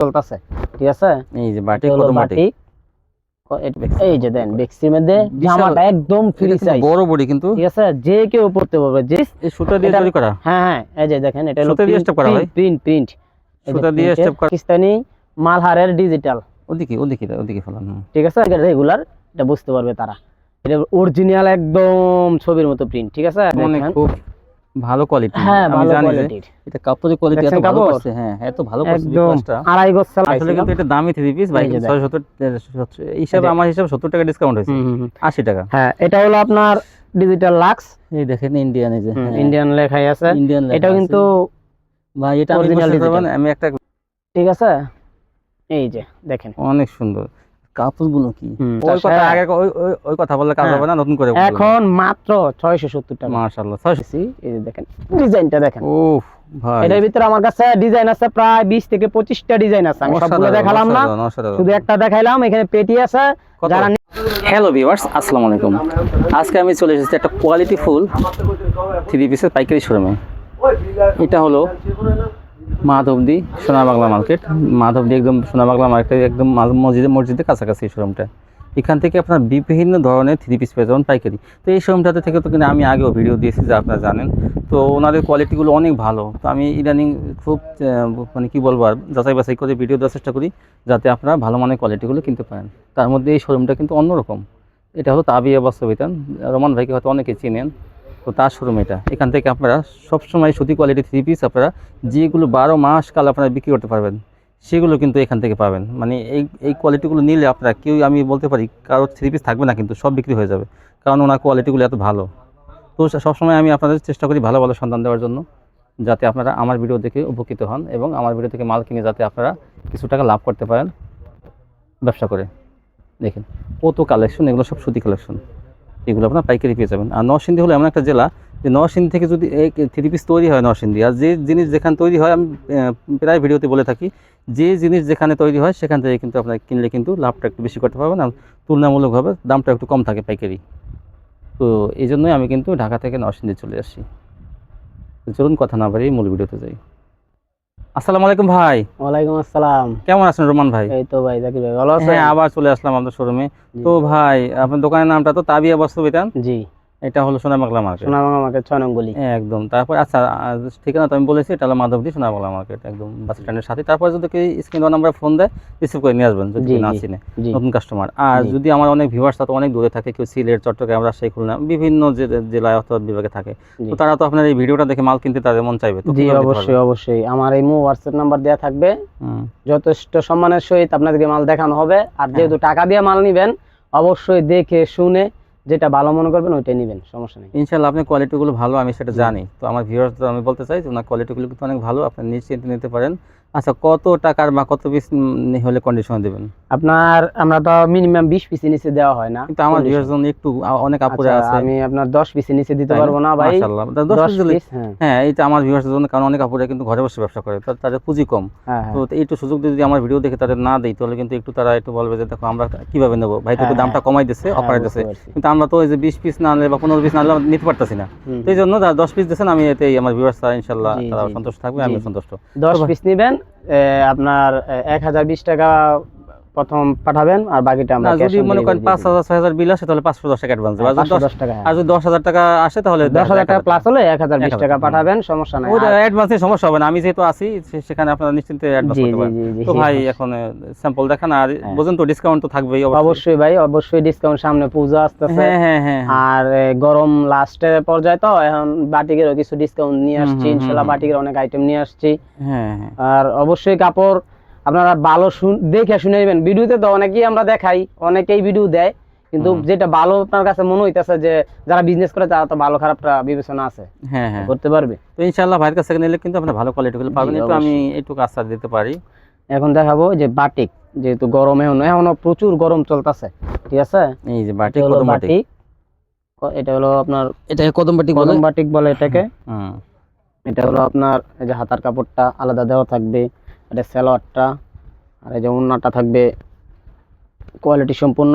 চলতেছে ঠিক আছে? এই যে বাটি কত এটা- এই যে দেন বেক্সির মধ্যে জামাটা একদম ফ্রি সাইজ বড় বডি কিন্তু। ঠিক আছে? যে কেউ পড়তে পারবে যে সুতা দিয়ে তৈরি করা? হ্যাঁ হ্যাঁ এই যে দেখেন এটা সুতা দিয়ে step করা ভাই? প্রিন্ট প্রিন্ট সুতা দিয়ে step করা। পাকিস্তানি মালহারের ডিজিটাল ওদিকে ওদিকে ওদিকে ফেলান। ঠিক আছে? রেগুলার এটা বুঝতে পারবে তারা। এটা অরিজিনাল একদম ছবির মতো প্রিন্ট ঠিক আছে? মানে খুব ভালো কোয়ালিটি হ্যাঁ আমি জানি এটা কাপড়ের কোয়ালিটি এত ভালো করছে হ্যাঁ এত ভালো করছে বিকাশটা। আড়াই গজ চাল আসলে কিন্তু এটা দামি থ্রি পিস ভাই এই যে দেখ। ছয় সত্তর হিসাবে আমার হিসাবে সত্তর টাকা ডিসকাউন্ট হয়েছে। আশি টাকা। হ্যাঁ এটা হলো আপনার ডিজিটাল লাক্স এই দেখেন ইন্ডিয়ান এই যে হ্যাঁ, ইন্ডিয়ান লেখাই আছে। ইন্ডিয়ান এটাও কিন্তু ভাই এটা আমি আমি একটা ঠিক আছে? এই যে দেখেন। অনেক সুন্দর। কাপড়গুলো কি ওই কথা আগে ওই কথা বললে কাজ হ্যাঁ। হবে না নতুন করে এখন মাত্র ছয়শো সত্তর টাকা মাশাআল্লাহ ছয়শো দিছি। এই যে দেখেন ডিজাইনটা দেখেন ভাই এটার ভিতরে আমার কাছে ডিজাইন আছে প্রায় বিশ থেকে পঁচিশটা ডিজাইন আছে আমি সবগুলো দেখালাম না। শুধু একটা দেখাইলাম এখানে পেটি আছে? যারা হ্যালো ভিউয়ার্স আসসালামু আলাইকুম আজকে আমি চলে এসেছি একটা কোয়ালিটি ফুল থ্রি পিসের পাইকারি শোরুমে এটা হলো মাধবদি সোনা বাংলা মার্কেট। মাধবদি একদম সোনা বাংলা মার্কেট, একদম মসজিদের মসজিদের কাছাকাছি এই শোরুমটা এখান থেকে আপনার বিভিন্ন ধরনের থ্রি পিস পেয়ে যাবেন পাইকারি। তো এই শোরুমটাতে থেকে তো কিন্তু আমি আগেও ভিডিও দিয়েছি, যা আপনারা জানেন। তো ওনাদের কোয়ালিটিগুলো অনেক ভালো। তো আমি ইদানিং খুব মানে কি বলব আর, যাচাই বাছাই করে ভিডিও দেওয়ার চেষ্টা করি, যাতে আপনারা ভালো মানের কোয়ালিটিগুলো কিনতে পারেন। তার মধ্যে এই শোরুমটা কিন্তু অন্যরকম। এটা হলো তাবিয়া বাস্তবিতান রমান ভাইকে হয়তো অনেকে চিনেন। তো তার শোরুম এটা। এখান থেকে আপনারা সবসময় সুতি কোয়ালিটি থ্রি পিস আপনারা যেগুলো বারো মাস কাল আপনারা বিক্রি করতে পারবেন, সেগুলো কিন্তু এখান থেকে পাবেন। মানে এই এই কোয়ালিটিগুলো নিলে আপনারা কেউ, আমি বলতে পারি কারও থ্রি পিস থাকবে না কিন্তু সব বিক্রি হয়ে যাবে, কারণ ওনার কোয়ালিটিগুলো এত ভালো। তো সবসময় আমি আপনাদের চেষ্টা করি ভালো ভালো সন্ধান দেওয়ার জন্য, যাতে আপনারা আমার ভিডিও দেখে উপকৃত হন এবং আমার ভিডিও থেকে মাল কিনে যাতে আপনারা কিছু টাকা লাভ করতে পারেন ব্যবসা করে। দেখেন, কত কালেকশন এগুলো সব সুতি কালেকশন এগুলো আপনার পাইকারি পেয়ে যাবেন। আর নরসিংদী হলো এমন একটা জেলা যে নরসিংদী থেকে যদি এই থ্রি পিস তৈরি হয় নরসিংদী, আর যে জিনিস যেখানে তৈরি হয়, আমি প্রায় ভিডিওতে বলে থাকি, যে জিনিস যেখানে তৈরি হয়, সেখান থেকে কিন্তু আপনার কিনলে কিন্তু লাভটা একটু বেশি করতে পারবেন, আর তুলনামূলকভাবে দামটা একটু কম থাকে পাইকারি। তো এই জন্যই আমি কিন্তু ঢাকা থেকে নরসিংদী চলে আসি। চলুন কথা না বাড়িয়ে মূল ভিডিওতে যাই। আসসালামু আলাইকুম ভাই। ওয়ালাইকুম আসসালাম। কেমন আছেন রোমান ভাই? এই তো ভাই জাকির ভাই ভালো আছেন? হ্যাঁ আবার চলে আসলাম আপনার শোরুমে। তো ভাই আপনার দোকানের নামটা তো তাবিয়া বাস্তবিতান জি। এটা হলো সোনাবাংলা মার্কেট সোনাভাঙা মার্কেট ছয় নং গলি। একদম। তারপর আচ্ছা ঠিকানা তো আমি বলেছি এটা হলো মাধবদী সোনাবাংলা মার্কেট একদম বাস স্ট্যান্ডের সাথে। তারপর যদি কেউ স্ক্রিন নাম্বার ফোন দেয় রিসিভ করে নিয়ে আসবেন যদি না চিনে। নতুন কাস্টমার আর যদি আমার অনেক ভিউয়ার্স তো অনেক দূরে থাকে কেউ সিলেট চট্টগ্রাম রাজশাহী খুলনা বিভিন্ন জেলায় অথবা বিভাগে থাকে। তো তারা তো আপনার এই ভিডিওটা দেখে মাল কিনতে তাদের মন চাইবে জি অবশ্যই অবশ্যই। আমার এই মো হোয়াটসঅ্যাপ নাম্বার দেওয়া থাকবে। যথেষ্ট সম্মানের সহিত আপনাদেরকে মাল দেখানো হবে। আর যেহেতু টাকা দিয়ে মাল নিবেন অবশ্যই দেখে শুনে যেটা ভালো মনে করবেন, ওইটাই নেবেন, সমস্যা নেই। ইনশাল্লাহ আপনি কোয়ালিটিগুলো ভালো, আমি সেটা জানি। তো আমার ভিউয়ার্স আমি বলতে চাই যে, ওনার কোয়ালিটিগুলো কিন্তু অনেক ভালো, আপনি নিশ্চিন্তে নিতে পারেন। আচ্ছা কত টাকার বা কত পিস হলে কন্ডিশন দেবেন? আপনার আমরা তো মিনিমাম বিশ পিসি নিচে দেওয়া হয় না। কিন্তু আমার। ভিউয়ার্স জন্য একটু অনেক আপুরে আচ্ছা, আছে। আমি আপনার দশ পিসি নিচে দিতে পারব না ভাই। মাশাআল্লাহ। তা দশ দশ piece দিলে- পিস হ্যাঁ। হ্যাঁ এইটা আমার ভিউয়ার্সের জন্য কারণ অনেক আপুরা কিন্তু ঘরে বসে ব্যবসা করে তা- তাদের পুঁজি কম। হ্যাঁ তো হ্যাঁ এইটু সুযোগ দিয়ে যদি আমার ভিডিও দেখে তাদের না দিই তাহলে কিন্তু একটু তারা একটু বলবে যে দেখো আমরা কীভাবে নেব? ভাই তো দামটা কমাই হ্যাঁ, অফারে পারছি। কিন্তু আমরা তো ওই যে বিশ পিস না আনলে বা পনেরো পিস না আনলে নিতে পারতেছি না। তো এই জন্য যারা দশ পিস দিচ্ছেন আমি এতেই আমার ভিউয়ার্স ইনশাল্লাহ তারা সন্তুষ্ট থাকবে আমি সন্তুষ্ট। দশ তো ভাই- পিস নিবেন আপনার এক হাজার বিশ টাকা প্রথম পাঠাবেন আর বাকিটা আমরা যদি মনে করেন দিয়ে পাঁচ দেব। হাজার ছয় হাজার বিল আসে তাহলে পাঁচশো দশ টাকা অ্যাডভান্স দেবে আর যদি পাঁচশো দশ- দশ টাকা। আর যদি দশ হাজার টাকা আসে তাহলে দশ হাজার টাকা প্লাস হলে এক হাজার বিশ টাকা পাঠাবেন সমস্যা নাই। ওটা অ্যাডভান্সের সমস্যা হবে না। আমি যেহেতু আছি সেখানে আপনারা নিশ্চিন্তে অ্যাডভান্স করতে পারেন। তো ভাই এখন স্যাম্পল দেখান। আর হ্যাঁ। বোঝেন তো ডিসকাউন্ট তো থাকবেই অবশ্যই। অবশ্যই ভাই অবশ্যই ডিসকাউন্ট সামনে পূজা আসতেছে। হ্যাঁ হ্যাঁ। আর গরম লাস্টের পর্যায়ে তো এখন বাটিকেরও কিছু ডিসকাউন্ট নিয়ে আসছি। হুম, ইনশাল্লাহ বাটিকের অনেক আইটেম নিয়ে আসছি। আর অবশ্যই কাপড় আপনারা ভালো দেখে শুনে নেবেন। ভিডিওতে তো অনেকেই আমরা দেখাই অনেকেই ভিডিও দেয় কিন্তু যেটা ভালো আপনার কাছে মনে হইতেছে যে যারা বিজনেস করে তারা তো ভালো খারাপটা বিবেচনা আছে। হ্যাঁ হ্যাঁ। করতে পারবে। তো ইনশাআল্লাহ ভাইয়ের কাছ নিলে কিন্তু আপনার ভালো কোয়ালিটিগুলো পাবেন জি, একটু আমি। একটু আশ্বাস দিতে পারি। এখন দেখাবো যে বাটিক যেহেতু গরম এখন এখনও প্রচুর গরম চলতেছে ঠিক আছে? এই যে বাটি এটা হলো কদম বাটিক এটা হলো আপনার এটা কদম বাটি বলে? কদম বাটিক বলে এটাকে। হুম। এটা হলো আপনার এই যে হাতার কাপড়টা আলাদা দেওয়া থাকবে। এটা স্যালোয়ারটা আর এই যে উন্নাটা থাকবে কোয়ালিটি সম্পূর্ণ।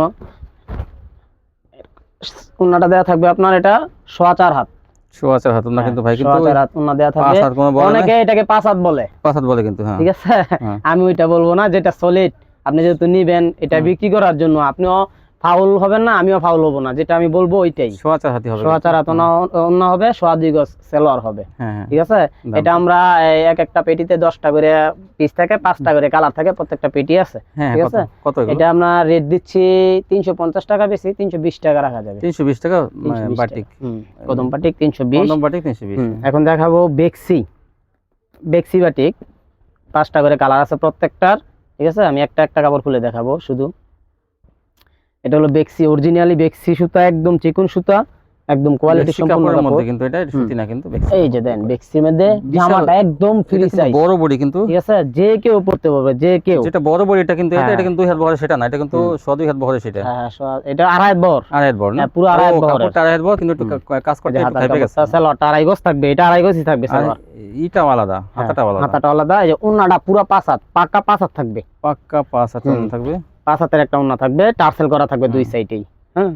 উন্নাটা দেওয়া থাকবে আপনার এটা সোয়া চার হাত। সোয়া চার হাত না হ্যাঁ, কিন্তু ভাই কিন্তু সোয়া চার হাত উন্না দেওয়া থাকবে। অনেকে এটাকে পাঁচ হাত বলে। পাঁচ হাত বলে কিন্তু হ্যাঁ। ঠিক আছে? হ্যাঁ। আমি ওইটা বলব না যেটা সলিড আপনি যেহেতু নিবেন এটা বিক্রি করার জন্য আপনিও ফাউল হবেন না আমিও ফাউল হব না যেটা আমি বলব ওইটাই। সোয়া চার হাতি হবে। সোয়া চার হাত অন্য হবে সোয়া দুই গজ সেলোয়ার হবে। হ্যাঁ হ্যাঁ। ঠিক আছে? এটা আমরা এক একটা পেটিতে দশটা করে পিস থাকে পাঁচটা করে কালার থাকে প্রত্যেকটা পেটি আছে। হ্যাঁ ঠিক আছে? কত এটা আমরা রেট দিচ্ছি তিনশো পঞ্চাশ টাকা বেশি তিনশো বিশ টাকা রাখা যাবে। তিনশো বিশ টাকা বাটিক। কদম বাটিক তিনশো বিশ। কদম বাটিক তিনশো বিশ। এখন দেখাবো বেক্সি। বেক্সি বাটিক পাঁচটা করে কালার আছে প্রত্যেকটার। ঠিক আছে? আমি একটা একটা কাপড় খুলে দেখাবো শুধু। এটা হলো বেক্সি অরিজিনালি বেক্সি সুতা একদম চিকন সুতা একদম কোয়ালিটি সম্পূর্ণ মধ্যে কিন্তু এটা সুতি না কিন্তু বেক্সি এই যে দেন বেক্সির মধ্যে জামাটা একদম ফ্রি সাইজ বড় বডি কিন্তু। ঠিক আছে যে কেউ পড়তে পারবে যে কেউ। যেটা বড় বডি এটা কিন্তু এটা হ্যাঁ। এটা কিন্তু দুই হাত বহরে সেটা না এটা কিন্তু। সোয়া দুই হাত বহরে সেটা। হ্যাঁ, হ্যাঁ, এটা আড়াই বর আড়াই হাত বড় না? হ্যাঁ, পুরো আড়াই হাত বহরের। কাপড়টা আড়াই হাত বড় কিন্তু একটু কাজ করতে একটু খাইপে গেছে। সালোয়ারটা আড়াই গজ থাকবে এটা আড়াই গজই থাকবে সালোয়ার। ইটাও আলাদা হাতাটাও আলাদা। হাতাটা আলাদা এই যে উন্নাটা পুরো পাঁচ হাত পাকা পাঁচ হাত থাকবে। পাক্কা পাঁচ হাত থাকবে। পাঁচ হাতের একটা উন্না থাকবে টার্সেল করা থাকবে দুই। সাইডেই হ্যাঁ?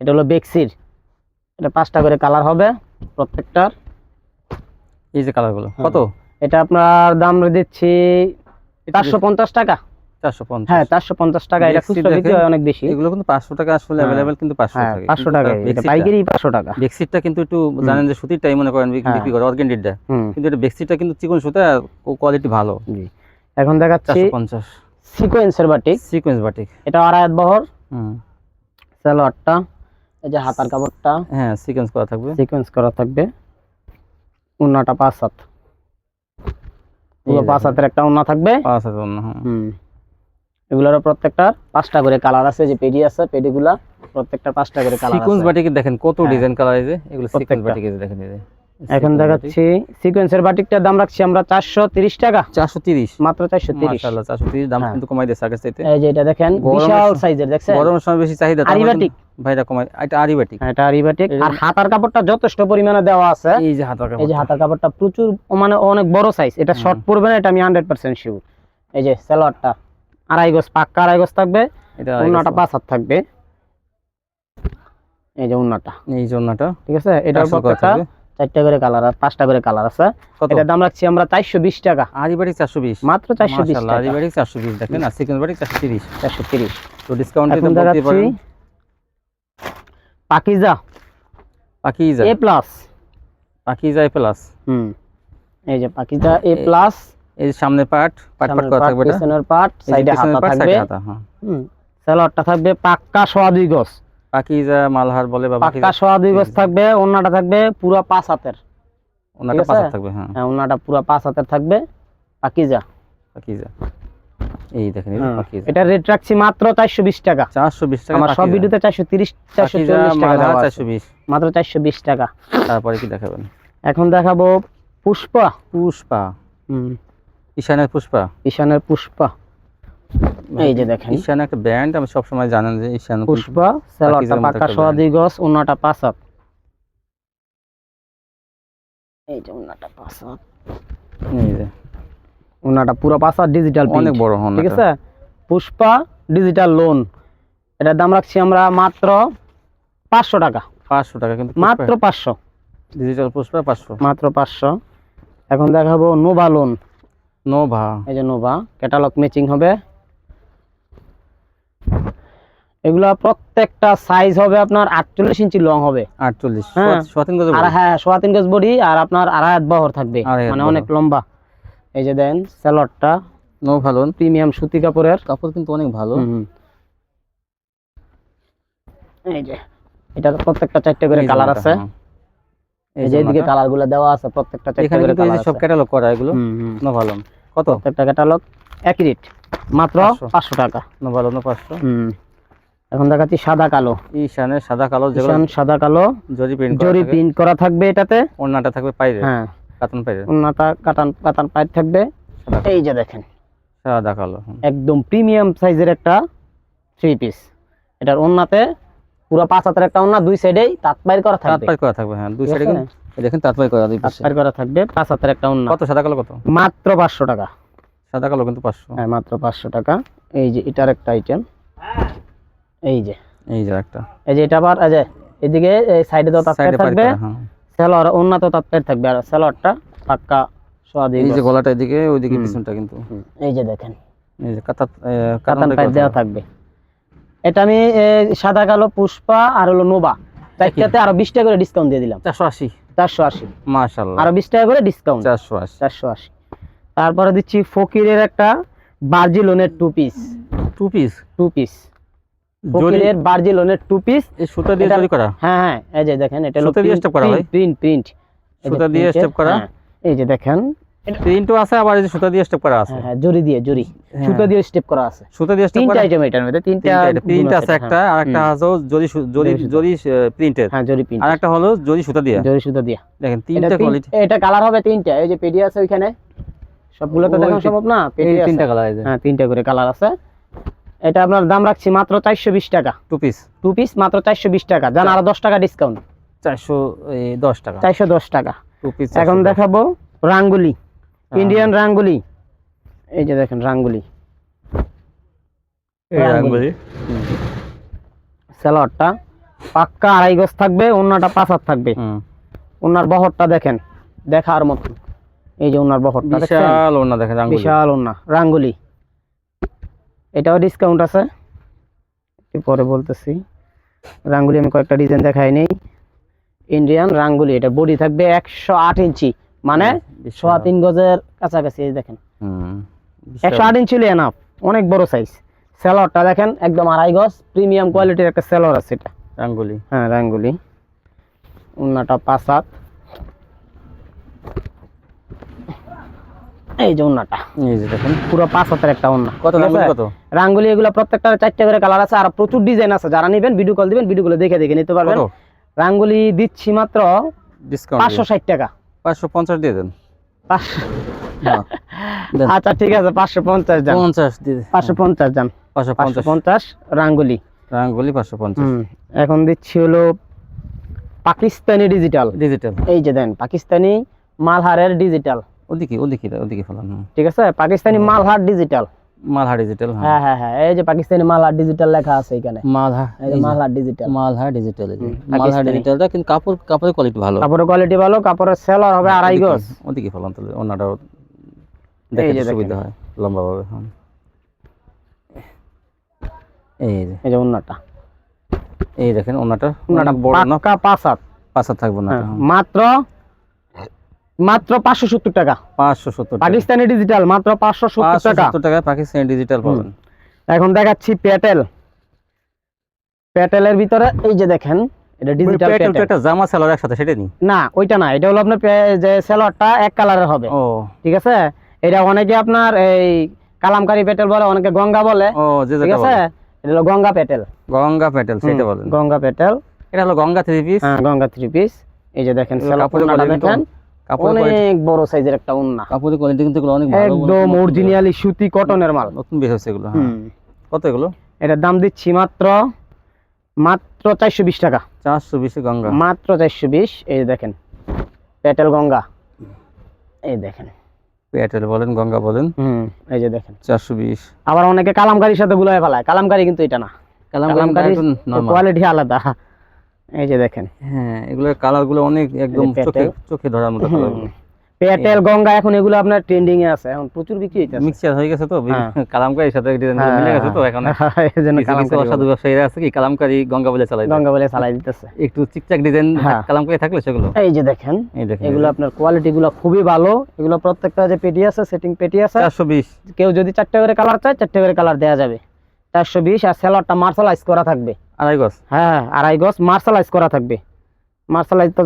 এটা হলো বেক্সির। এটা পাঁচটা করে কালার হবে প্রত্যেকটার। এই যে কালারগুলো হ্যাঁ। কত? এটা আপনার দাম দিচ্ছি চারশো পঞ্চাশ টাকা। চারশো পঞ্চাশ। হ্যাঁ চারশো পঞ্চাশ টাকা এটা Bexi খুচরা বিক্রি হয় অনেক বেশি। এগুলো কিন্তু পাঁচশো টাকা আসলে। অ্যাভেলেবেল কিন্তু পাঁচশো হ্যাঁ টাকা পাঁচশো টাকা এটা পাইকারি পাঁচশো টাকা। বেক্সিটটা কিন্তু একটু জানেন যে মনে করেন। বিক্রি করে কিন্তু এটা বেক্সিটটা কিন্তু চিকন সুতা কোয়ালিটি ভালো। এখন দেখাচ্ছি পঞ্চাশ। সিকোয়েন্সের বাটিক সিকোয়েন্স বাটিক এটা আড়াই বহর হুম সালোয়ারটা এই যে হাতার কাপড়টা হ্যাঁ সিকোয়েন্স করা থাকবে সিকোয়েন্স করা থাকবে উন্নাটা পাঁচ হাত পুরো এই পাঁচ দেখেন। হাতের একটা উন্না থাকবে পাঁচ হাজার অন্য, হ্যাঁ হুম এগুলোর প্রত্যেকটার পাঁচটা করে কালার আছে যে পেডি আছে পেডিগুলা প্রত্যেকটা পাঁচটা করে কালার সিকোয়েন্স আছে বাটিকে দেখেন কত হ্যাঁ। ডিজাইন কালার আছে এগুলো সিকোয়েন্স প্রত্যেকটা। বাটিকে দেখেন এই যে। এখন দেখাচ্ছি সিকোয়েন্সের বাটিকটার দাম রাখছি আমরা চারশো তিরিশ টাকা। বাটিক। চারশো তিরিশ। মাত্র চারশো তিরিশ। মাশাআল্লাহ চারশো তিরিশ দাম হ্যাঁ। কিন্তু কমাই দিয়েছে আগের চাইতে। এই যে এটা দেখেন বিশাল সাইজের দেখছেন? গরমের সময় বেশি চাহিদা আরিবাটিক। কিন্তু- ভাইরা কমাই এটা আরিবাটিক। হ্যাঁ, এটা আরিবাটিক। আর হাতার কাপড়টা যথেষ্ট পরিমাণে দেওয়া আছে। এই যে হাতার এই যে হাতার কাপড়টা প্রচুর মানে অনেক বড় সাইজ এটা শর্ট পড়বে না এটা আমি হান্ড্রেড পার্সেন্ট শিওর এই যে সালোয়ারটা আড়াই গজ পাক্কা আড়াই গজ থাকবে। এটা উন্নাটা পাঁচ হাত থাকবে। এই যে উন্নাটা এই জন্যটা ঠিক আছে? এটার থাকবে। চারটা করে কালার পাঁচটা করে কালার আছে। এটার দাম রাখছি আমরা চারশো বিশ টাকা। চারশো বিশ? মাত্র চারশো বিশ চারশো বিশ দেখেন আর সিকোয়েন্স বাটিক চারশো তিরিশ। চারশো তিরিশ। তো discount Pakiza. Pakiza. A plus Pakiza plus হুম। এই যে পাকিজা এ প্লাস এই যে সামনে পার্ট পার্ট পার্ট করা থাকবে এটা? পিছনের যে সাইডে হাতা থাকবে। এ হ্যাঁ। হুম। সালোয়ারটা থাকবে পাক্কা সোয়া দুই গজ। পাকিজা মালহার বলে বা পাক্কা সোয়া দুই গজ থাকবে ওন্নাটা থাকবে পুরো পাঁচ হাতের। ওনাটা ঠিক পাশে থাকবে হ্যাঁ। হ্যাঁ ওন্নাটা পুরো পাঁচ হাতের থাকবে পাকিজা। পাকিজা। এই দেখেন এই যে হুম, পাকিজা। এটা রেট রাখছি মাত্র চারশো বিশ টাকা। চারশো বিশ টাকা আমার সব ভিডিওতে চারশো তিরিশ চারশো পাকিজা চল্লিশ টাকা মালহার দেওয়া আছে। চারশো বিশ। মাত্র চারশো বিশ টাকা। তারপরে কি দেখাবেন? এখন দেখাবো পুষ্পা। পুষ্পা। হুম। ঈশানের পুষ্পা? ঈশানের পুষ্পা। এই যে দেখেন। ঈশান একটা ব্র্যান্ড আমি সবসময় জানেন যে ঈশান পুষ্পা সোয়া দুই গজ পাঁচ হাত। এই যে ওন্নাটা পাঁচ হাত। এই যে। পুরো পাঁচ হাত ডিজিটাল অনেক বড় হন ঠিক আছে? পুষ্পা ডিজিটাল লোন এটার দাম রাখছি আমরা মাত্র পাঁচশো টাকা। পাঁচশো টাকা কিন্তু মাত্র পাঁচশো। ডিজিটাল পুষ্পা পাঁচশো। মাত্র পাঁচশো। এখন দেখাবো নোভা লোন নোভা। এই যে নোভা ক্যাটালগ ম্যাচিং হবে। এগুলা প্রত্যেকটা সাইজ হবে আপনার আটচল্লিশ ইঞ্চি লং হবে। আটচল্লিশ। হ্যাঁ। গজ আর হ্যাঁ সোয়া তিন গজ বডি আর আপনার আড়াই হাত বহর থাকবে। মানে অনেক লম্বা। এই যে দেন স্যালোয়ারটা নোভা লোন প্রিমিয়াম সুতি কাপড়ের। কাপড় কিন্তু অনেক ভালো। এই যে এটার প্রত্যেকটা চারটে করে কালার আছে। হ্যাঁ। এই যে এদিকে কালারগুলো দেওয়া আছে প্রত্যেকটা চারটে করে কালার সব ক্যাটালগ করা এগুলো। হুম। নোভা কত? প্রত্যেকটা ক্যাটালগ একই রেট মাত্র পাঁচশো। টাকা। নোভা লোন পাঁচশো। হুম। এখন দেখাচ্ছি সাদা কালো। ঈশানের সাদা কালো ঈশান সাদা কালো জরি প্রিন্ট জরি প্রিন্ট করা থাকবে এটাতে। ওড়নাটা থাকবে পাইরে। হ্যাঁ। কাতান পাইরে। উন্নাটা কাটান কাটান পাইপ থাকবে। এই যে দেখেন। সাদা কালো। একদম প্রিমিয়াম সাইজের একটা থ্রি পিস এটার ওন্নাতে পুরো পাঁচ হাতের একটা ওন্না দুই সাইডেই তাঁত বাইর করা থাকবে। তাঁতপাই করা থাকবে হ্যাঁ। দুই সাইডে দেখেন তাঁতপাই করা দুই তাঁত পাশে বাইর করা থাকবে পাঁচ হাতের একটা ওন্না কত? সাদা কালো কত? মাত্র পাঁচশো টাকা। সাদা কালো কিন্তু পাঁচশো। হ্যাঁ মাত্র পাঁচশো টাকা। এই যে এটার একটা আইটেম এই যে। এই যে একটা। এই যে এটা আবার এই যে এদিকে এই সাইডে তো তাঁত থাকবে। হ্যাঁ। সেলর উন্নত তত্ত্বের থাকবে। আর সেলরটা পাক্কা সোয়াদি এই যে গলাটা এদিকে ওইদিকে পিছনটা কিন্তু। এই যে দেখেন। এই যে কাতার কাতান পাইপ দেওয়া থাকবে। এটা আমি সাদা কালো পুষ্পা আর হলো নোবা। চারটাতে আরও বিশ টাকা করে ডিসকাউন্ট দিয়ে দিলাম। চারশো আশি। চারশো আশি। মাশাল্লাহ আরও বিশ টাকা করে ডিসকাউন্ট চারশো আশি। চারশো আশি। তারপরে দিচ্ছি ফকিরের একটা বার্জিলোনের two piece two piece two piece বার্জিলোনের two piece এই সুতা দিয়ে জরি করা? হ্যাঁ হ্যাঁ এই যে দেখেন এটা সুতা দিয়ে step করা ভাই? প্রিন্ট প্রিন্ট সুতা দিয়ে step করা? এই যে দেখেন। প্রিন্টও আছে আবার এই যে সুতা দিয়ে স্টেপ করা আছে। হ্যাঁ হ্যাঁ জরি দিয়ে জরি। হ্যাঁ। সুতা দিয়ে স্টেপ করা আছে। সুতা দিয়ে স্টেপ তিনটা আইটেম এটার মধ্যে তিনটা প্রিন্ট আছে একটা হ্যাঁ। আর একটা আছে জরি জরি জরি। প্রিন্টেড হ্যাঁ জরি প্রিন্ট আর একটা হলো জরি সুতা দিয়ে। জরি সুতা দিয়ে। দেখেন তিনটা তিন- কোয়ালিটি এটা কালার হবে তিনটা এই যে পেডি আছে ওইখানে। সবগুলো তো দেখানো সম্ভব না পেডি আছে। তিনটা কালার আছে হ্যাঁ তিনটা করে কালার আছে। এটা আপনার দাম রাখছি মাত্র চারশো বিশ টাকা। টু পিস টু পিস মাত্র চারশো বিশ টাকা। জান আরও দশ টাকা ডিসকাউন্ট চারশো দশ টাকা। চারশো দশ টাকা। টু পিস এখন দেখাবো রাঙ্গুলি। ইন্ডিয়ান রাঙ্গুলি। এই যে দেখেন রাঙ্গুলি। রাঙ্গুলি। স্যালাডটা পাক্কা আড়াই গজ থাকবে অন্যটা পাঁচ থাকবে। ওনার বহরটা দেখেন দেখার মতো এই যে ওনার বহরটা বিশাল ওনা দেখেন বিশাল ওনা রাঙ্গুলি। এটাও ডিসকাউন্ট আছে। পরে বলতেছি। রাঙ্গুলি আমি কয়েকটা ডিজাইন দেখাই নেই। ইন্ডিয়ান রাঙ্গুলি এটা বডি থাকবে একশো আট ইঞ্চি। মানে সোয়া তিন গজের কাছাকাছি দেখেন। একশো আট ইঞ্চি এনাফ অনেক বড় সাইজ সেলরটা দেখেন একদম আড়াই গজ প্রিমিয়াম কোয়ালিটির একটা সেলর আছে এটা। আঙ্গুলি হ্যাঁ রাঙ্গুলি। উন্নাটা পাঁচ হাত। এই যে এই যে দেখেন পুরো পাঁচ হাতের একটা কত কত? রাঙ্গুলি এগুলো প্রত্যেকটা চারটে করে কালার আছে আর প্রচুর ডিজাইন আছে। যারা নেবেন ভিডিও কল দিবেন ভিডিওগুলো দেখে দেখে নিতে পারবেন। রাঙ্গুলি দিচ্ছি মাত্র ডিসকাউন্ট পাঁচশো ষাট টাকা। পাঁচশো পঞ্চাশ দিয়ে দেন। হ্যাঁ। আচ্ছা ঠিক আছে পাঁচশো পঞ্চাশ যান পঞ্চাশ। পাঁচশো পঞ্চাশ যান পাঁচশো পঞ্চাশ। রাঙ্গুলি। আঙ্গুলি পাঁচশো পঞ্চাশ। এখন দিচ্ছি হলো পাকিস্তানি ডিজিটাল ডিজিটাল এই যে দেন পাকিস্তানি মালহারের ডিজিটাল ওদিকে ওদিকে ওদিকে ফেলান ঠিক আছে? পাকিস্তানি মালহার ডিজিটাল মালহা ডিজিটাল হ্যাঁ। হ্যাঁ হ্যাঁ হ্যাঁ। এই যে পাকিস্তানি মালহার ডিজিটাল লেখা আছে এখানে। মালহা এই মালহার ডিজিটাল মালহা ডিজিটাল মালহা ডিজিটালটা কিন্তু কাপড় কাপড়ের কোয়ালিটি ভালো। কাপড়ের কোয়ালিটি ভালো কাপড়ের সেলর হবে আড়াই গজ। ওদিকে ফেলান তাহলে যে দেখতে সুবিধা হয় লম্বা ভাবে হুম। এই যে। এই যে উন্নাটা এই দেখেন ওনাটা অনেক বড় না? পাক্কা পাঁচ হাত থাকবে না হ্যাঁ, মাত্র মাত্র পাঁচশো সত্তর টাকা। পাঁচশো সত্তর পাকিস্তানি ডিজিটাল মাত্র পাঁচশো সত্তর টাকা। পাকিস্তানি ডিজিটাল পাবেন। এখন দেখাচ্ছি প্যাটেল প্যাটেলের ভিতরে এই যে দেখেন এটা ডিজিটাল প্যাটেল জামা সালোয়ার একসাথে সেটা নি না ওইটা না এটা হলো আপনার যে সেলরটা এক কালারের হবে। ও। ঠিক আছে? এটা অনেকে আপনার এই কালামকারি প্যাটেল বলে অনেকে গঙ্গা বলে। ও যে ঠিক আছে? এটা হলো গঙ্গা প্যাটেল গঙ্গা প্যাটেল সেটা বলেন। গঙ্গা প্যাটেল এটা হলো গঙ্গা থ্রি পিস হ্যাঁ গঙ্গা থ্রি পিস এই যে দেখেন সেলর দেখেন। অনেক বড় সাইজের একটা উন্না কাপড়ের কোয়ালিটি কিন্তু অনেক ভালো একদম অরিজিনালি সুতি কটনের মাল। নতুন বের হয়েছে এগুলো হ্যাঁ। কত এগুলো? এটার দাম দিচ্ছি মাত্র মাত্র চারশো বিশ টাকা। চারশো বিশে গঙ্গা। মাত্র চারশো বিশ এই দেখেন প্যাটেল গঙ্গা। এই দেখেন। প্যাটেল বলেন গঙ্গা বলেন। হুম এই যে দেখেন। চারশো বিশ। আবার অনেকে কালামকারির সাথে গুলাই ফেলায়। কালামকারি কিন্তু এটা না। কালামকারি কোয়ালিটি আলাদা। এই যে দেখেন। হ্যাঁ এগুলোর কালারগুলো অনেক একদম চোখে চোখে ধরার মতো গুলো। গঙ্গা এখন এগুলো আপনার ট্রেন্ডিং এ আছে এখন প্রচুর বিক্রি হইতেছে। মিক্সচার হয়ে গেছে তো হ্যাঁ। কালামকারির সাথে ডিজাইন মিলে গেছে তো এখন। এই জন্য কিছু কিছু কালামকারি অসাধু ব্যবসায়ীরা আছে কি কালামকারি গঙ্গা বলে চালাই দেয়। গঙ্গা বলে চালাই দিতেছে। একটু চিকচাক ডিজাইন হ্যাঁ। কালামকারি থাকলে সেগুলো। এই যে দেখেন এই দেখেন এগুলো আপনার কোয়ালিটি গুলো খুবই ভালো। এগুলো প্রত্যেকটা যে পেটি আছে সেটিং পেটি আছে চারশো বিশ। কেউ যদি চারটে করে কালার চায় চারটে করে কালার দেওয়া যাবে। চারশো বিশ আর সেলরটা মার্শালাইজ করা থাকবে। আড়াই গজ? হ্যাঁ আড়াই গজ মার্শালাইজ করা থাকবে। মার্শালাইজ তো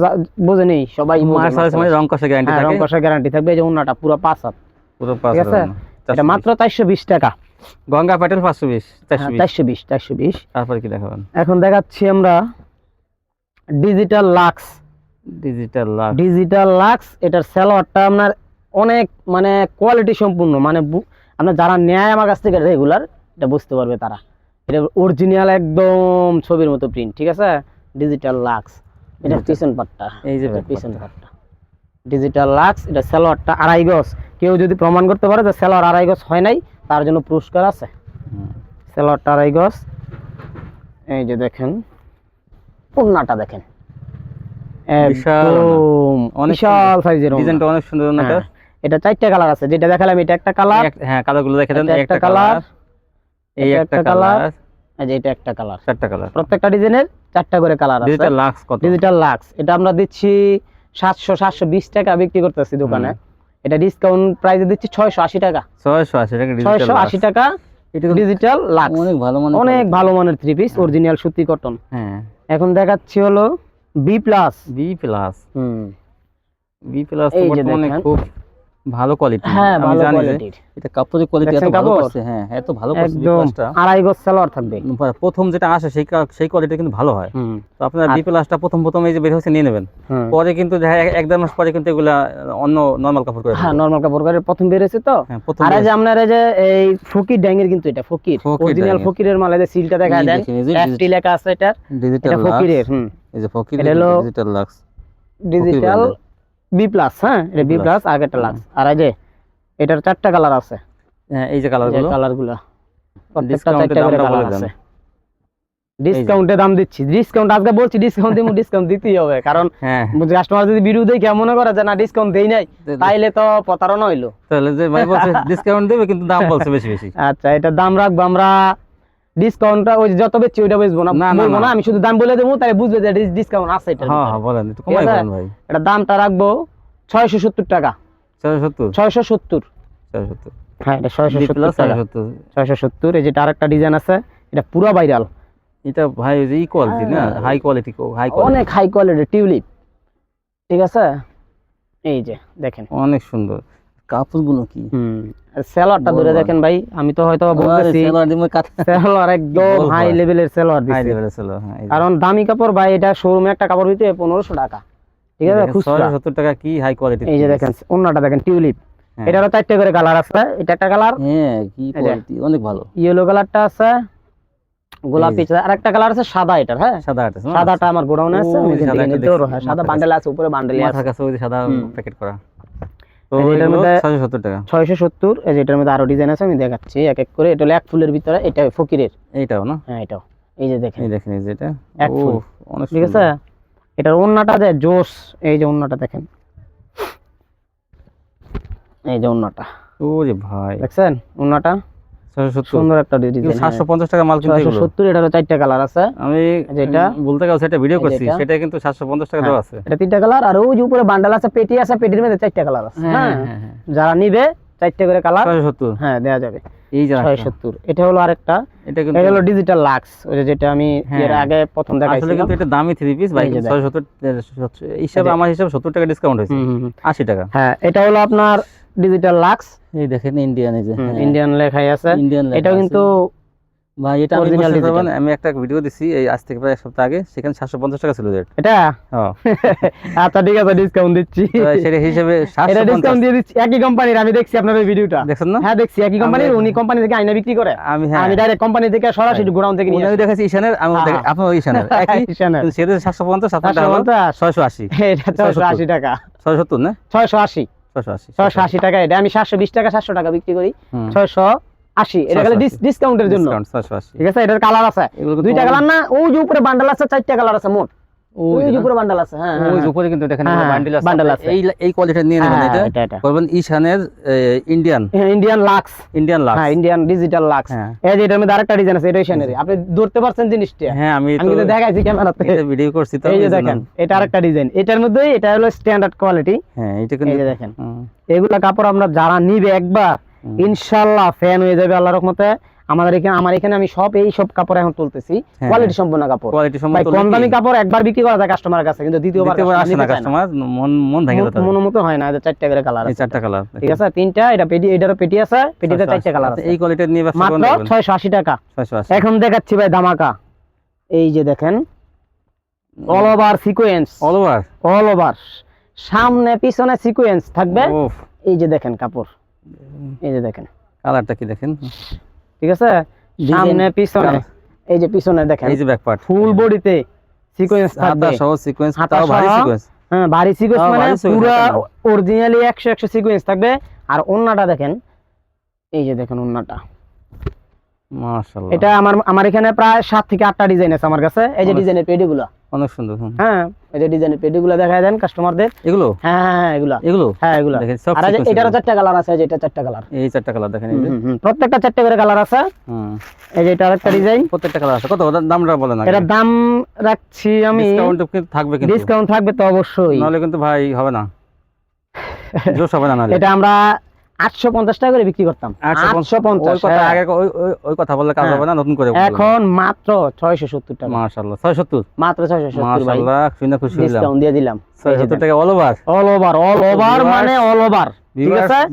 বোঝেনি সবাই বোঝে মার্শাল মানে রং কষে গ্যারান্টি হ্যাঁ, রং থাকে গ্যারান্টি থাকবে এই যে উন্নাটা পুরো পাঁচ হাত। পুরো পাঁচ? এটা মাত্র চারশো বিশ টাকা। গঙ্গা প্যাটেল হ্যাঁ, তারপরে কি দেখাবেন? এখন দেখাচ্ছি আমরা digital lux digital lux digital lux এটার সেলোয়ারটা আপনার অনেক মানে কোয়ালিটি সম্পূর্ণ। মানে আপনার যারা নেয় আমার কাছ থেকে রেগুলার এটা বুঝতে পারবে তারা। এটা অরিজিনাল একদম ছবির মতো প্রিন্ট ঠিক আছে? ডিজিটাল লাক্স এটা পিছন পাটটা। এই যে পিছন পাটটা। ডিজিটাল লাক্স এটা সেলোয়ারটা আড়াই গজ। কেউ যদি প্রমাণ করতে পারে যে সেলোয়ার আড়াই গজ হয় নাই তার জন্য পুরস্কার আছে। হুম। সেলোয়ারটা আড়াই গজ। এই যে দেখেন। উন্নাটা দেখেন। বিশাল অনেক সাইজের ডিজাইনটা অনেক সুন্দর হ্যাঁ, এটা চারটা কালার আছে। যেটা দেখালাম এটা একটা কালার হ্যাঁ কালারগুলো দেখে একটা কালার এই একটা কালার এই যে এটা একটা কালার চারটা কালার প্রত্যেকটা ডিজাইনের চারটা করে কালার আছে। ডিজিটাল লাক্স কত? ডিজিটাল লাক্স এটা আমরা দিচ্ছি সাতশো সাতশো বিশ টাকা বিক্রি করতেছি দোকানে। এটা ডিসকাউন্ট প্রাইসে দিচ্ছি ছয়শো আশি টাকা। ছয়শো আশি টাকা ডিজিটাল আশি টাকা এটা ডিজিটাল লাক্স অনেক ভালো মানে অনেক ভালো মানের থ্রি পিস অরিজিনাল সুতি কটন হ্যাঁ। এখন দেখাচ্ছি হলো বি প্লাস বি প্লাস হুম। বি প্লাস যে বর্তমানে খুব ভালো কোয়ালিটি হ্যাঁ ভালো কোয়ালিটির এটা কাপড়ের কোয়ালিটি এত ভালো? করছে হ্যাঁ এত ভালো করছে বি প্লাসটা আড়াই গজ সালোয়ার থাকবে। প্রথম যেটা আসে সেই সেই কোয়ালিটি কিন্তু ভালো হয়। তো আপনার আর- বি প্লাসটা প্রথম প্রথম এই যে বের হচ্ছে নিয়ে নেবেন। পরে কিন্তু এক- দেড় মাস পরে কিন্তু এগুলা অন্য নর্মাল কাপড় করে হ্যাঁ। নর্মাল কাপড় করে প্রথম বেরোছে তো? হ্যাঁ আর এই যে বের- আপনার এই যে এই ফকির ড্যাঙ্গের কিন্তু এটা ফকির। অরিজিনাল ফকিরের মাল যে সিলটা দেখা যায় এফটি লেখা আছে এটা ডিজিটাল এটা ফকিরের হুম। এই যে ফকির digital lux digital B plus হ্যাঁ? এটা বি প্লাস আগেরটা লাক্স আর এই যে এটার চারটা কালার আছে। হ্যাঁ এই যে কালারগুলো কালারগুলা প্রত্যেকটা চারটা করে কালার আছে। ডিসকাউন্টে দাম দিচ্ছি। ডিসকাউন্ট আজকে বলছি ডিসকাউন্ট দিব ডিসকাউন্ট দিতেই হবে। কারণ হ্যাঁ। কাস্টমার যদি ভিডিও দেখে মনে করে যে না ডিসকাউন্ট দেই নাই তাইলে তো প্রতারণা হইল। তাহলে যে ভাই বলছে ডিসকাউন্ট দেবে কিন্তু দাম বলছে বেশি বেশি। আচ্ছা এটা দাম রাখব আমরা ডিসকাউন্টটা ওই যত বেচছি ওইটা বেচবো না বলব না। আমি শুধু দাম বলে দেবো তাহলে বুঝবে যে ডিসকাউন্ট আছে এটা। হ্যাঁ হ্যাঁ বলেন একটু কমাই বলেন ভাই। এটা দামটা রাখব ছয়শো সত্তর টাকা। ছয়শো সত্তর? ছয়শো সত্তর। ছয়শো সত্তর। হ্যাঁ এটা ছয়শো বি সত্তর প্লাস টাকা। ছয়শো সত্তর। ছয়শো সত্তর এই যেটা আরেকটা ডিজাইন আছে এটা পুরো ভাইরাল এটা ভাই ওই যে ই কোয়ালিটি না। হাই কোয়ালিটি হাই কোয়ালিটি অনেক হাই কোয়ালিটির টিউলিপ। ঠিক আছে? এই যে দেখেন। অনেক সুন্দর। কাপড়গুলো কি? হুম সেলোয়ারটা ধরে দেখেন ভাই আমি তো হয়তো বলতেছি সেলোয়ার একদম হাই লেভেলের সেলোয়ার হাই দিচ্ছে লেভেলে ছিল হ্যাঁ এই যে। কারণ দামি কাপড় ভাই এটা শোরুমে একটা কাপড় হইতে পনেরোশো টাকা। ঠিক আছে দেখেন, খুচরা। ছয়শো সত্তর টাকা কি হাই কোয়ালিটি এই যে দেখেন অন্যটা দেখেন টিউলিপ হ্যাঁ। এটারও চারটে করে কালার আছে এটা একটা কালার হ্যাঁ কি কোয়ালিটি অনেক ভালো। ইয়েলো কালারটা আছে গোলাপি আর একটা কালার আছে সাদা এটার হ্যাঁ। সাদা আটা সাদাটা আমার গোডাউনে আছে সাদা হ্যাঁ, বান্ডেল আছে উপরে বান্ডেল আছে। সাদা প্যাকেট করা। এটার মধ্যে- ছয়শো সত্তর টাকা। ছয়শো সত্তর এই যে এটার মধ্যে আরও ডিজাইন আছে আমি দেখাচ্ছি এক এক করে। এটা হলো এক ফুলের ভিতরে এটা ফকিরের। এইটাও না? হ্যাঁ এটাও। এই যে দেখেন। এই দেখেন এই যে এটা। এক ফুল। অনেক ঠিক আছে? এটার ওন্নাটা দেয় জোস এই যে ওন্নাটা দেখেন। এই যে ওন্নাটা ও যে ভাই। দেখছেন? ওন্নাটা সুন্দর একটা ডিজাইন সাতশো পঞ্চাশ টাকা মাল কিন্তু ছয়শো এগুলো। সত্তর চারটা কালার আছে। আমি যেটা? বলতে গেছে এটা ভিডিও করছি সেটা কিন্তু সাতশো পঞ্চাশ টাকা দেওয়া আছে। এটা তিনটা কালার আর ওই যে উপরে বান্ডেল আছে পেটি আছে পেটির মধ্যে চারটা কালার আছে হ্যাঁ হ্যাঁ। হ্যাঁ যারা নিবে চারটে করে কালার হ্যাঁ যাবে। এই যে এটা হলো আরেকটা। এটা কিন্তু এটা হলো ডিজিটাল লাক্স ওই যেটা আমি হ্যাঁ। এর আগে প্রথম আসলে কিন্তু এটা দামি থ্রি পিস ভাই এই যে ছয় সত্তর হিসাবে আমার হিসাবে টাকা ডিসকাউন্ট হয়েছে। হুম, হুম, হুম। আশি টাকা। হ্যাঁ এটা হলো আপনার ডিজিটাল লাক্স এই দেখেন ইন্ডিয়ান এই যে ইন্ডিয়ান লেখাই আছে। ইন্ডিয়ান এটাও কিন্তু ভাই এটা আমি digital। আমি একটা ভিডিও দিছি এই আজ থেকে প্রায় এক সপ্তাহ আগে সেখানে সাতশো পঞ্চাশ টাকা ছিল রেট এটা? হ্যাঁ। আচ্ছা ঠিক আছে ডিসকাউন্ট দিচ্ছি। তো সেটা হিসেবে এটা ডিসকাউন্ট দিয়ে দিচ্ছি একই কোম্পানির আমি দেখছি আপনার ভিডিওটা দেখছেন না? হ্যাঁ দেখছি একই কোম্পানির উনি কোম্পানি থেকে আয়না বিক্রি করে। আমি হ্যাঁ। আমি ডাইরেক্ট কোম্পানি থেকে সরাসরি গোডাউন থেকে নিয়ে উনি দেখাচ্ছি ঈশানের আমি হ্যাঁ, দেখ- আপনার ঈশানের। একই? ঈশানের। সেটা সাতশো পঞ্চাশ সাতশো টাকা সাতশো পঞ্চাশ। ছয়শো আশি। এটা ছয়শো আশি টাকা। ছয়শো সত্তর না? ছয়শো আশি। ছয়শো আশি টাকা এটা। আমি সাতশো বিশ টাকা সাতশো টাকা বিক্রি করি। ছয়শো আশি। এটা গেলে ডিসকাউন্টের জন্য। ঠিক আছে? এটার কালার আছে। দুইটা কালার না? ওই যে উপরে বান্ডাল আছে চারটা কালার আছে মোট। ওই ওই যে যে না? উপরে বান্ডেল আছে হ্যাঁ ওই উপরে কিন্তু দেখেন আছে। bundle আপনি আছে। এই এই কোয়ালিটি নিয়ে নেবেন এটা এটা। এটা Indian Indian lux Indian lux হ্যাঁ ইন্ডিয়ান ডিজিটাল লাক্স। এই যে এটার মধ্যে আরেকটা ডিজাইন আছে এটা শানের আপনি ধরতে পারছেন জিনিসটা। হ্যাঁ আমি আমি তো দেখাইছি ক্যামেরাতে। এটা ভিডিও করছি তো এই যে দেখেন এটা আরেকটা ডিজাইন এটার মধ্যে এটা হলো স্ট্যান্ডার্ড কোয়ালিটি হ্যাঁ এটা এই কিন্তু যে দেখেন এগুলা কাপড় আমরা যারা নিবে একবার হুম। ইনশাল্লাহ ফ্যান হয়ে যাবে আল্লাহর রহমতে। আমাদের এখানে আমার এখানে আমি সব এই সব কাপড় এখন তুলতেছি। হ্যাঁ। কোয়ালিটি সম্পন্ন কাপড়। কোয়ালিটি সম্মত কম দামি কাপড় একবার বিক্রি করা যায় কাস্টমারের কাছে কিন্তু দ্বিতীয়বার আসে না কাস্টমার মন মন ভেঙে যেতে হবে। মনোমতো হয় না এদের চারটা করে কালার আছে। চারটা কালার ঠিক আছে? তিনটা এটা পেটি এটারও পেটি আছে পেটিতে চারটা কালার আছে। এই কোয়ালিটির নিয়ে ব্যবসা করুন মাত্র ছয়শো আশি টাকা। ছয়শো আশি। এখন দেখাচ্ছি ভাই ধামাকা। এই যে দেখেন all over sequence all over all over সামনে পিছনে সিকোয়েন্স থাকবে। এই যে দেখেন কাপড়। এই যে দেখেন। কালারটা কি দেখেন? ঠিক আছে? সামনে পিছনে। এই যে পিছনে দেখেন এই যে ব্যাক পার্ট ফুল বডিতে সিকোয়েন্স থাকবে। সহ সিকোয়েন্স তাও ভারী সিকোয়েন্স হ্যাঁ ভারী সিকোয়েন্স মানে পুরো অরিজিনালি একশো একশো সিকোয়েন্স থাকবে। আর ওন্নাটা দেখেন এই যে দেখেন ওন্নাটা। মাশাআল্লাহ। এটা আমার আমার এখানে প্রায় সাত থেকে আটটা ডিজাইন আছে আমার কাছে। এই যে ডিজাইনের পেডিগুলো অনেক সুন্দর হ্যাঁ এই যে ডিজাইনের পেডিগুলো দেখা দেন কাস্টমারদের এগুলো? হ্যাঁ হ্যাঁ হ্যাঁ এগুলো। হ্যাঁ এগুলা। আর এই যে sequence এটারও চারটা কালার আছে এই এটা চারটা কালার এই চারটা কালার দেখেন প্রত্যেকটা চারটে করে কালার আছে। এই যে এটা আরেকটা ডিজাইন প্রত্যেকটা কালার আছে। কত দামটা বলেন দাম রাখছি আমি ডিসকাউন্ট কিন্তু থাকবে কিন্তু। ডিসকাউন্ট থাকবে তো অবশ্যই। নাহলে কিন্তু ভাই হবে না। জোশ হবে না এটা আমরা আটশো পঞ্চাশ টাকা করে বিক্রি করতাম। আটশো পঞ্চাশ ওই কথা বললে কাজ হ্যাঁ। হবে না নতুন করে এখন মাত্র ছয়শো সত্তর টাকা। মাশাআল্লাহ 670 মাত্র ছয়শো সত্তর শুনে খুশি ডিসকাউন্ট দিয়ে দিলাম। 670 টাকা all over all over all over মানে অল ওভার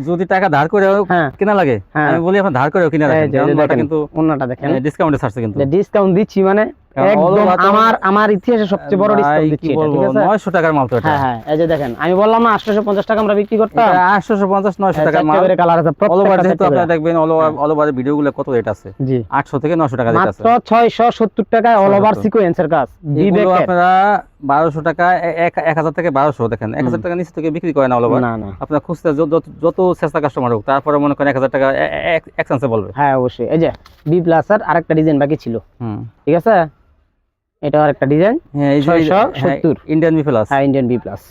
যদি টাকা ধার করে হ্যাঁ। কিনা লাগে হ্যাঁ। আমি বলি আপনার ধার করেও কিনা দেখেন, কিন্তু অন্যটা দেখেন। ডিসকাউন্টে ছাড়ছে কিন্তু। ডিসকাউন্ট দিচ্ছি মানে একদম আমার আমার ইতিহাসে সবচেয়ে বড় ভাই, ডিসকাউন্ট দিচ্ছি এটা, ঠিক আছে? 900 টাকার মাল তো এটা। হ্যাঁ হ্যাঁ এই যে দেখেন আমি বললাম না 850 টাকা আমরা বিক্রি করতাম। এটা 850 900 টাকার মাল। করে কালার আছে অল ওভার যেহেতু আপনারা দেখবেন অল ওভার অল ওভার ভিডিওগুলো কত রেট আছে? জি। 800 থেকে 900 টাকা রেট আছে। মাত্র 670 টাকায় অল ওভার সিকোয়েন্সের কাজ এগুলো আপনারা 1200 টাকা 1000 থেকে 1200 দেখেন। 1000 টাকা নিচে থেকে বিক্রি করে না অল ওভার না না। আপনার খুঁজতে যত- যত- যত চেষ্টা কাস্টমার হোক তারপরে মনে করেন 1000 টাকা এক চান্সে বলবে। হ্যাঁ অবশ্যই। এই যে বি প্লাস আর আরেকটা ডিজাইন বাকি ছিল। হুম। ঠিক আছে? এটা আর একটা ডিজাইন। হ্যাঁ এই যে 670 ইন্ডিয়ান বি প্লাস হ্যাঁ ইন্ডিয়ান বি প্লাস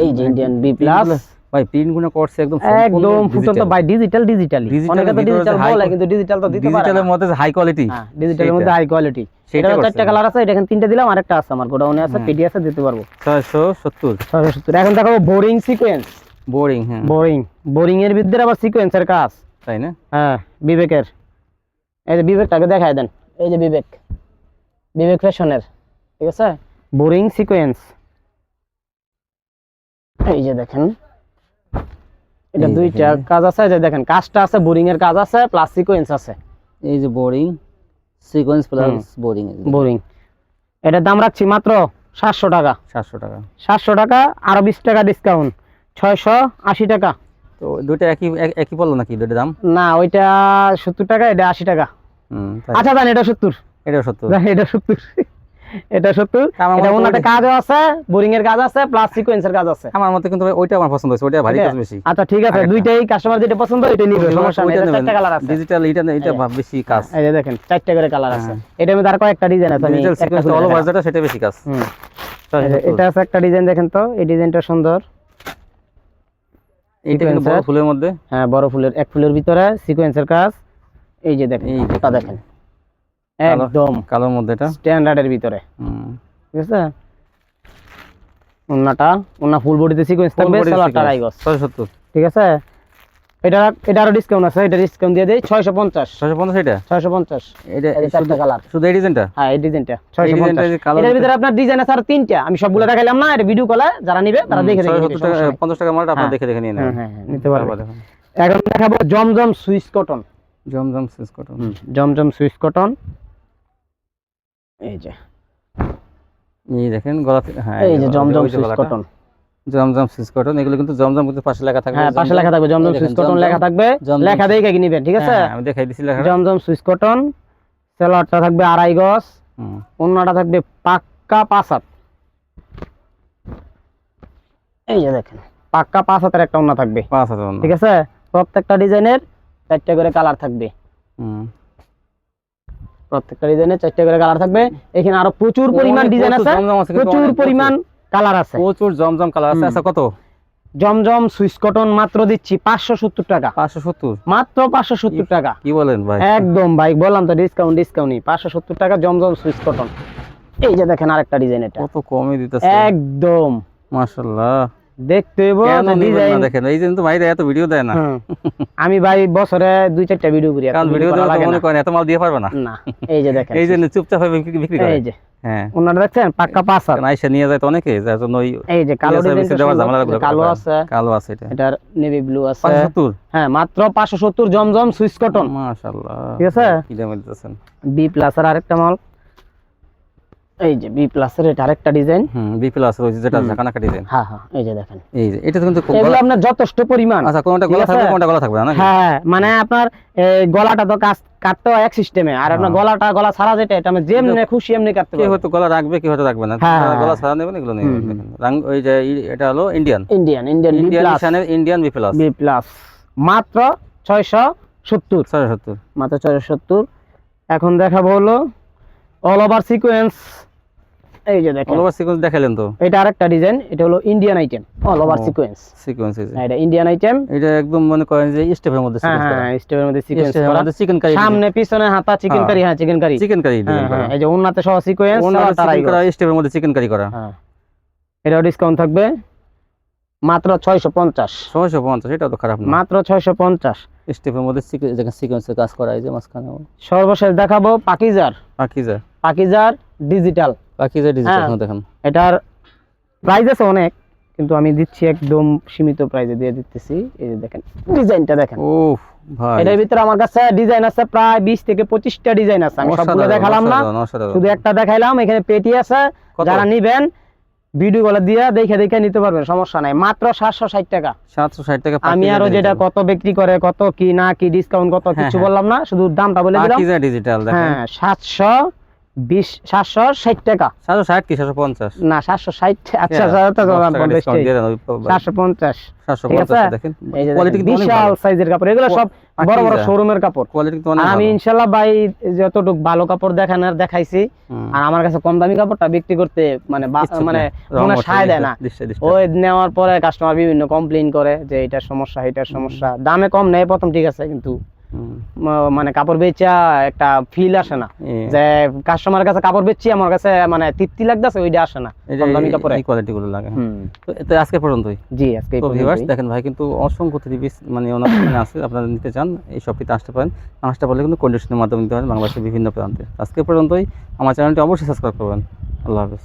এই যে ইন্ডিয়ান বি প্লাস ভাই প্রিন্টগুলো করছে একদম একদম ফুটন্ত। বাই ডিজিটাল ডিজিটালি অনেকে তো ডিজিটাল বলে কিন্তু ডিজিটাল তো দিতে পারে ডিজিটালের মধ্যে হাই কোয়ালিটি হ্যাঁ ডিজিটালের মধ্যে হাই কোয়ালিটি সেটা চারটা কালার আছে এটা এখানে তিনটা দিলাম আরেকটা আছে আমার গোডাউনে আছে। পিডি আছে দিতে পারব। 670 ছয়শো সত্তর। এখন দেখো বোরিং সিকোয়েন্স বোরিং হ্যাঁ। বোরিং বোরিং এর ভিতরে আবার সিকোয়েন্সের কাজ। তাই না? হ্যাঁ বিবেকের। এই যে বিবেকটাকে দেখায় দেন। এই যে বিবেক। বিবেক ফ্যাশনের ঠিক আছে? বোরিং সিকোয়েন্স এই যে দেখেন। এটা দুইটা কাজ আছে যে দেখেন কাজটা আছে বোরিং এর কাজ আছে প্লাস সিকোয়েন্স আছে। এই যে boring sequence plus boring boring এটার দাম রাখছি মাত্র সাতশো টাকা। 700 টাকা। সাতশো টাকা আরও বিশ টাকা ডিসকাউন্ট ছয়শো আশি টাকা। তো দুটো একই একই পড়ল নাকি দুটো দাম? না ওইটা সত্তর টাকা এটা আশি টাকা। আচ্ছা জান এটা সত্তর। এটা সত্তর। এটা সত্তর। এটা ওনাতে কাজও আছে বোরিং এর কাজ আছে প্লাস সিকোয়েন্সের কাজ আছে। আমার মতে কিন্তু ওইটা আমার পছন্দ হয়েছে ওইটা ভারী কাজ বেশি। আচ্ছা ঠিক আছে দুইটাই কাস্টমার যেটা পছন্দ ওইটা নিবে সমস্যা নেই এটা চারটা কালার আছে। ডিজিটাল এটা এটা বেশি কাজ। এই দেখেন চারটা করে কালার আছে। হ্যাঁ। এটার মধ্যে আর কয়েকটা ডিজাইন আছে ডিজিটাল সিকোয়েন্স অল ওভার যেটা সেটা বেশি কাজ। হুম। এটা আছে একটা ডিজাইন দেখেন তো এই ডিজাইনটা সুন্দর। এইটা কিন্তু বড় ফুলের মধ্যে। হ্যাঁ বড় ফুলের এক ফুলের ভিতরে সিকোয়েন্সের কাজ। এই যে দেখেন ওটা দেখেন। একদম কালোর মধ্যে এটা? স্ট্যান্ডার্ডের ভিতরে। ঠিক আছে? ওন্নাটা ওন্না ফুল বডিতে সিকোয়েন্স থাকবে sequence, রাইগস 670 ঠিক আছে? এটা এটা আরও ডিসকাউন্ট আছে এটা ডিসকাউন্ট দিয়ে দেই 650 650 এটা? 650 এটা চারটা কালার শুধু এই ডিজাইনটা হ্যাঁ এই ডিজাইনটা 650 যে কালো এটার ভিতরে আপনার ডিজাইন আছে আর তিনটা। আমি সবগুলো দেখাইলাম না এটা ভিডিও কলে যারা নিবে তারা দেখে দেখে নিবে, 670 টাকা সমস্যা নাই। 50 টাকা মালটা আপনারা হ্যাঁ। দেখে দেখে নিয়ে নেবেন হ্যাঁ হ্যাঁ, নিতে পারবে এখন দেখাবো জমজম সুইস কটন জমজম সিস কটন। জমজম সুইস কটন। এই যে। এই দেখেন গলা থেকে- হ্যাঁ এই যে জমজম সুইস কটন। জমজম সিস কটন এগুলো কিন্তু জমজম কিন্তু পাশে লেখা থাকবে। হ্যাঁ পাশে লেখা থাকবে জমজম সুইস কটন লেখা থাকবে। লেখা দিয়ে কি নিবেন ঠিক আছে? হ্যাঁ, আমি দেখাই দিছি লেখাটা। জমজম সুইস কটন সেলারটা থাকবে আড়াই গজ হুম। অন্যটা থাকবে পাক্কা পাঁচ হাত। এই যে দেখেন পাক্কা পাঁচ হাতের একটা অন্য থাকবে। পাঁচ হাজার অন্য। ঠিক আছে? প্রত্যেকটা ডিজাইনের চারটে করে কালার থাকবে। প্রত্যেকটা ডিজাইনের চারটে করে কালার থাকবে। এখানে আরও প্রচুর পরিমাণ ডিজাইন আছে। প্রচুর পরিমাণ কালার আছে। প্রচুর জমজম কালার আছে। আচ্ছা কত? জমজম সুইস কটন মাত্র দিচ্ছি পাঁচশো সত্তর টাকা। পাঁচশো সত্তর? মাত্র পাঁচশো সত্তর টাকা। কি বলেন ভাই? একদম ভাই বললাম তো ডিসকাউন্ট ডিসকাউন্টই পাঁচশো সত্তর টাকা জমজম সুইস কটন এই যে দেখেন আরেকটা ডিজাইন এটা। কত কমে দিতেছে। একদম। মাশাআল্লাহ। দেখতে হইব কেন নিবেন ডিজাইন দেখেন? এই যে কিন্তু ভাইরা এত ভিডিও দেয় না। আমি ভাই বছরে দুই চারটা ভিডিও করি কারণ ভিডিও দেওয়া মনে করেন এত মাল দিয়ে পারবে না। না এই যে দেখেন। এই জন্য চুপচাপ ভাবে বিক্রি বিক্রি করে। এই যে। হ্যাঁ। ওনারা দেখছেন পাক্কা পাঁচ হাত। আইসা নিয়ে যায় তো অনেকে যার জন্য ওই এই যে কালো আছে। কালো আছে এটা। এটার নেভি ব্লু আছে। হ্যাঁ মাত্র পাঁচশো সত্তর জমজম সুইস কটন। মাশাআল্লাহ। ঠিক আছে? কি দামে দিতেছেন বি প্লাস এর আরেকটা মাল। এই যে বি প্লাস এর এটা আরেকটা ডিজাইন হুম বি প্লাস রয়েছে যেটা। ঝাঁকানাকা ডিজাইন হ্যাঁ হ্যাঁ এই যে দেখেন। এই যে এটা কিন্তু খুব এগুলো আপনার যথেষ্ট পরিমাণ। আচ্ছা কোনটা গলা থাকবে কোনটা গলা থাকবে না হ্যাঁ মানে আপনার এই, গলাটা তো কাজ কাটতে এক সিস্টেমে আর আপনার হ্যাঁ। গলাটা গলা ছাড়া যেটা এটা আমি যেমনি খুশি এমনি কাটতে পারব। হয়তো গলা রাখবে কেউ হয়তো রাখবে না। হ্যাঁ, হ্যাঁ, গলা। ছাড়া নেবেন এগুলো নেবেন। দেখেন। রাং ওই যে এটা হলো Indian Indian Indian B plus Indian B plus B plus মাত্র ছয়শো সত্তর। ছয় সত্তর। মাত্র ছয়শো সত্তর। এখন দেখাবো হলো অল ওভার সিকোয়েন্স এই যে দেখেন। অল ওভার সিকোয়েন্স দেখালেন তো? এটা আরেকটা ডিজাইন এটা হলো Indian item all over sequence এটা ইন্ডিয়ান আইটেম এটা একদম মনে করেন যে স্টেপের মধ্যে হ্যাঁ সিকোয়েন্স হ্যাঁ স্টেপের মধ্যে সিকোয়েন্স করা। চিকেন কারি সামনে পিছনে হাতা চিকেন হ্যাঁ। কারি হ্যাঁ চিকেন কারি চিকেন কারি হ্যাঁ হ্যাঁ এই যে উন্নাতে সহ সিকোয়েন্স চিকেন করা। স্টেপের মধ্যে চিকেন কারি করা। হ্যাঁ। এটাও ডিসকাউন্ট থাকবে। মাত্র ছয়শো পঞ্চাশ। ছয়শো পঞ্চাশ এটাও তো খারাপ না। মাত্র ছয়শো পঞ্চাশ। স্টেপের মধ্যে সিকোয়েন্সের কাজ করা এই যে মাঝখানে সর্বশেষ দেখাবো পাকিজার। পাকিজা পাকিজার ডিজিটাল পাকিজা ডিজিটাল হ্যাঁ। দেখেন। এটার প্রাইস আছে অনেক কিন্তু আমি দিচ্ছি একদম সীমিত প্রাইসে দিয়ে দিতেছি। এই যে দেখেন ডিজাইনটা দেখেন। ও ভাই। এটার ভিতরে আমার কাছে ডিজাইন আছে প্রায় বিশ থেকে পঁচিশটা ডিজাইন আছে। আমি সবগুলো দেখালাম না। শুধু একটা দেখাইলাম এখানে পেটি আছে? যারা নিবেন ভিডিও গুলো দিয়ে দেখে দেখে নিতে পারবেন সমস্যা নাই। মাত্র সাতশো ষাট টাকা। সাতশো ষাট টাকা আমি আরও যেটা কত বিক্রি করে কত কি না কি ডিসকাউন্ট কত হ্যাঁ, কিছু হ্যাঁ। বললাম না শুধু দামটা বলে দিলাম। ডিজিটাল দেখেন। হ্যাঁ সাতশো বিশ সাতশো ষাট টাকা। সাতশো ষাট কি সাতশো পঞ্চাশ? না সাতশো ষাট আচ্ছা সাতশো পঞ্চাশ। সাতশো ঠিক পঞ্চাশ আছে? দেখেন। এই যে কোয়ালিটি দেখেন, কিন্তু অনেক বিশাল সাইজের কাপড়। এগুলো সব বড় বড় শোরুমের কাপড়। কোয়ালিটি কিন্তু আর অনেক আমি ইনশাল্লাহ ভাই যতটুকু ভালো কাপড় দেখানোর দেখাইছি আর আমার কাছে কম দামি কাপড়টা বিক্রি করতে মানে মানে। মনে সায় দেয় না। ওই নেওয়ার পরে কাস্টমার বিভিন্ন কমপ্লেন করে যে এটার সমস্যা এটার সমস্যা। দামে কম নেয় প্রথম ঠিক আছে কিন্তু মানে কাপড় বেচা একটা ফিল আসে না। যে কাস্টমারের কাছে কাপড় বেচছি আমার কাছে মানে তৃপ্তি লাগতেছে ওইটা আসে না। দামি কাপড়ে এই কোয়ালিটি গুলো লাগে তো এতে আজকে পর্যন্তই। জি আজকে তো ভিউয়ার্স দেখেন ভাই কিন্তু অসংখ্য থ্রি পিস মানে ওনার দোকানে আছে আপনারা নিতে চান এই শপটিতে আসতে পারেন। আসতে পারলে কিন্তু কন্ডিশনের মাধ্যমে নিতে পারেন বাংলাদেশের বিভিন্ন প্রান্তে। আজকে পর্যন্তই আমার চ্যানেলটি অবশ্যই সাবস্ক্রাইব করবেন। আল্লাহ হাফেজ।